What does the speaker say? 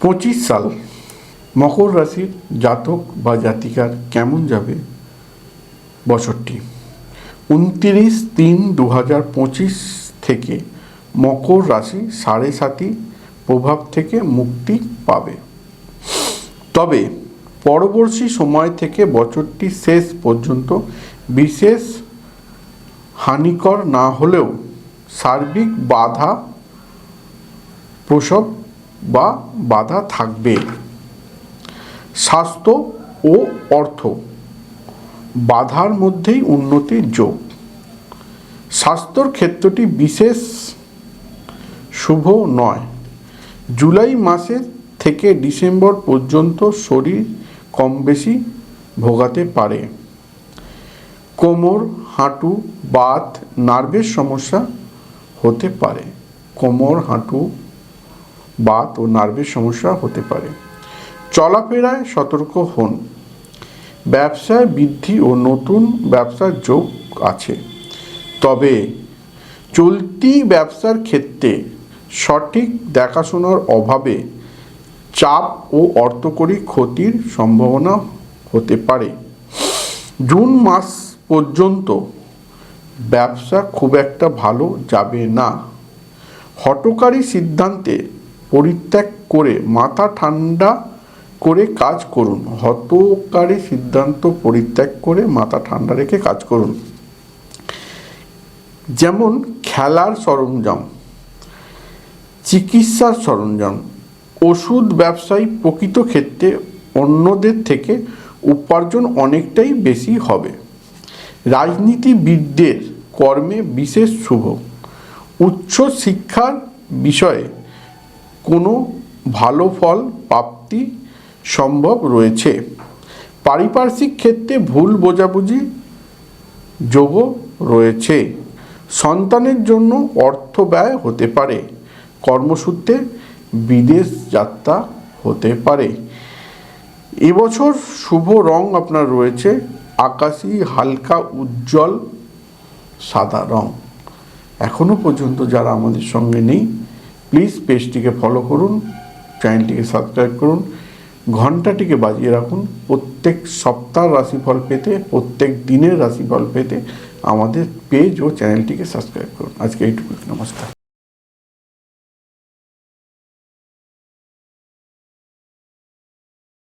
পঁচিশ সাল মকর রাশির জাতক বা জাতিকার কেমন যাবে? বছরটি। উনত্রিশ তিন দু হাজার পঁচিশ থেকে মকর রাশি সাড়ে সাতি প্রভাব থেকে মুক্তি পাবে। তবে পরবর্তী সময় থেকে বছরটি শেষ পর্যন্ত বিশেষ হানিকর না হলেও সার্বিক বাধা প্রসব বা বাধা থাকবে। স্বাস্থ্য ও অর্থ। বাধার মধ্যেই উন্নতির যোগ। স্বাস্থ্যর ক্ষেত্রটি বিশেষ শুভ নয়। জুলাই মাসের থেকে ডিসেম্বর পর্যন্ত শরীর কম বেশি ভোগাতে পারে। কোমর, হাঁটু, বাত, নার্ভের সমস্যা হতে পারে। কোমর, হাঁটু বাত ও নার্ভের সমস্যা হতে পারে। চলাফেরায় সতর্ক হন। ব্যবসায় বৃদ্ধি ও নতুন ব্যবসার যোগ আছে। তবে চলতি ব্যবসার ক্ষেত্রে সঠিক দেখাশোনার অভাবে চাপ ও অর্থকরী ক্ষতির সম্ভাবনা হতে পারে। জুন মাস পর্যন্ত ব্যবসা খুব একটা ভালো যাবে না। হটকারী সিদ্ধান্তে পরিত্যাগ করে, মাথা ঠান্ডা করে কাজ করুন। হতকারী সিদ্ধান্ত পরিত্যাগ করে মাথা ঠান্ডা রেখে কাজ করুন। যেমন খেলার সরঞ্জাম, চিকিৎসার সরঞ্জাম, ওষুধ ব্যবসায়ী প্রকৃত ক্ষেত্রে অন্যদের থেকে উপার্জন অনেকটাই বেশি হবে। রাজনীতিবিদদের কর্মে বিশেষ শুভ। উচ্চ শিক্ষার বিষয়ে কোনো ভালো ফল, প্রাপ্তি সম্ভব রয়েছে। পারিপার্শ্বিক ক্ষেত্রে ভুল বোঝাবুঝি যোগও রয়েছে। সন্তানের জন্য অর্থ ব্যয় হতে পারে, কর্মসূত্রে বিদেশ যাত্রা হতে পারে। এবছর শুভ রং আপনার রয়েছে, আকাশি হালকা উজ্জ্বল সাদা রং। এখনও পর্যন্ত যারা আমাদের সঙ্গে নেই প্লিজ পেজটিকে ফলো করুন চ্যানেলটিকে সাবস্ক্রাইব করুন, ঘন্টাটিকে বাজিয়ে রাখুন। প্রত্যেক সপ্তাহ রাশিফল পেতে, প্রত্যেক দিনের রাশিফল পেতে আমাদের পেজ ও চ্যানেলটিকে সাবস্ক্রাইব করুন। আজকে এইটুকু নমস্কার।